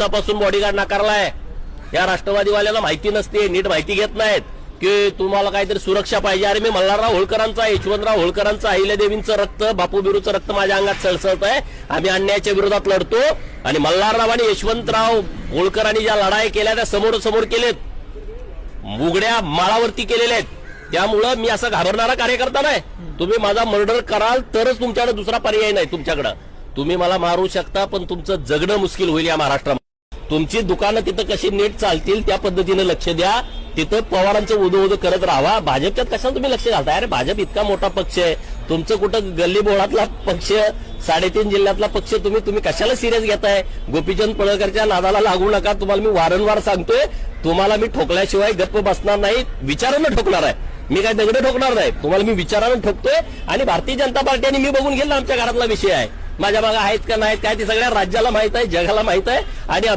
दिवसापासून बॉडीगार्ड नाकारलाय. या राष्ट्रवादीवाल्याला माहिती नसते नीट माहिती घेत नाहीत की तुम्हाला काहीतरी सुरक्षा पाहिजे. अरे मी मल्हारराव होळकरांचा यशवंतराव होळकरांचं अहिल्यादेवींचं रक्त बापू बिरूचं रक्त माझ्या अंगात सळसळत आहे. आम्ही अन्यायाच्या विरोधात लढतो आणि मल्हारराव आणि यशवंतराव होळकरांनी ज्या लढाई केल्या त्या समोर समोर केलेत. मुगड्या माळावरती केलेल्या आहेत. त्यामुळं मी असं घाबरणारा कार्यकर्ता नाही. तुम्ही माझा मर्डर कराल तरच तुमच्याकडे दुसरा पर्याय नाही तुमच्याकडं. तुम्ही मला मारू शकता पण तुमचं जगणं मुश्किल होईल या महाराष्ट्रामध्ये. तुमची दुकानं तिथं कशी नीट चालतील त्या पद्धतीनं लक्ष द्या. तिथं पवारांचं उदो उदो करत राहा भाजपच्यात कशाला तुम्ही लक्ष घालताय अरे भाजप इतका मोठा पक्ष आहे. तुमचं कुठं गल्ली बोळातला पक्ष साडेतीन जिल्ह्यातला पक्ष तुम्ही तुम्ही कशाला सिरियस घेताय? गोपीचंद पळकरच्या नादाला लागू नका. तुम्हाला मी वारंवार सांगतोय तुम्हाला मी ठोकल्याशिवाय गप्प बसणार नाही. विचारानं ठोकणार आहे. मी काय दगड ठोकणार नाही. तुम्हाला मी विचारानं ठोकतोय आणि भारतीय जनता पार्टी आणि मी बघून गेलो आमच्या घरातला विषय आहे. माझ्या मागे आहेत का नाहीत काय ते सगळ्या राज्याला माहीत आहे जगाला माहीत आहे आणि